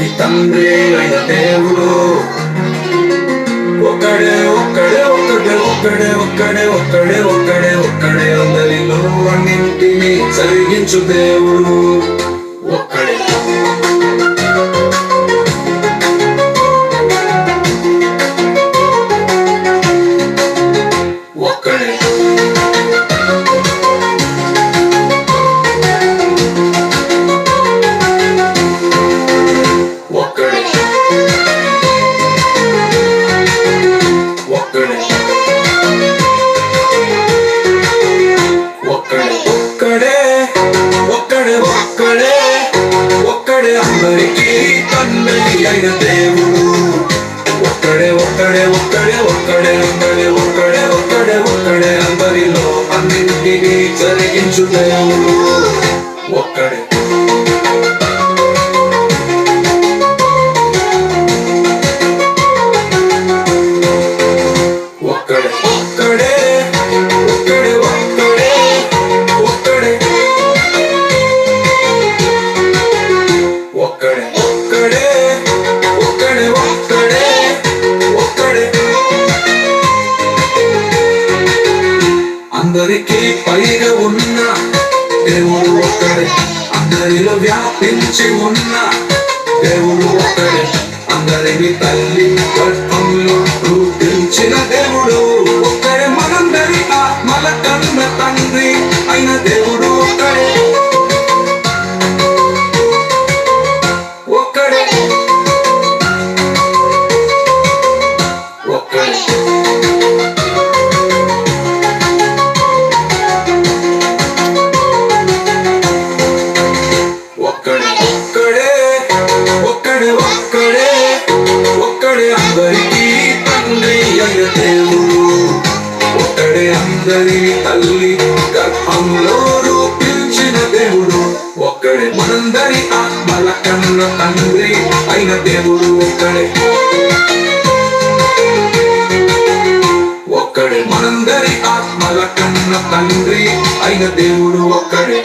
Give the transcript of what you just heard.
అందరికి తండ్రి అయిన దేవుడు. ఒక్కడే ఒక్కడే ఒక్కడే ఒక్కడే ఒక్కడే ఒక్కడే ఒక్కడే ఒక్కడే అందరిలో అన్నింటినీ సరిగించు దేవుడు. అందరికీ తండ్రి అయిన దేవుడు. ఒక్కడే ఒక్కడే ఒక్కడే ఒక్కడే ఒక్కడే ఒక్కడే ఒక్కడే ఒక్కడే అందరిలో అన్నింటినీ జరిగించు దేవుడు. ఒక్కడే. అందరికీ పైన ఉన్న దేవుడు ఒక్కడే. అందరిలో వ్యాపించి ఉన్న దేవుడు ఒక్కడే. అందరిని తల్లి గర్భంలో రూపించిన దేవుడు ఒక్కడే. మనందరి ఆత్మల కన్న తండ్రి అయిన దేవుడు ఒక్కడే ఒక్కడే ఒక్కడే అందరికీ తండ్రి అయిన దేవుడు. ఒక్కడే అందరి తల్లి గర్భంలో రూపించిన దేవుడు. ఒక్కడే మనందరి ఆత్మల కన్న తండ్రి అయిన దేవుడు ఒక్కడే. ఒక్కడే మనందరి ఆత్మల కన్న తండ్రి అయిన దేవుడు ఒక్కడే.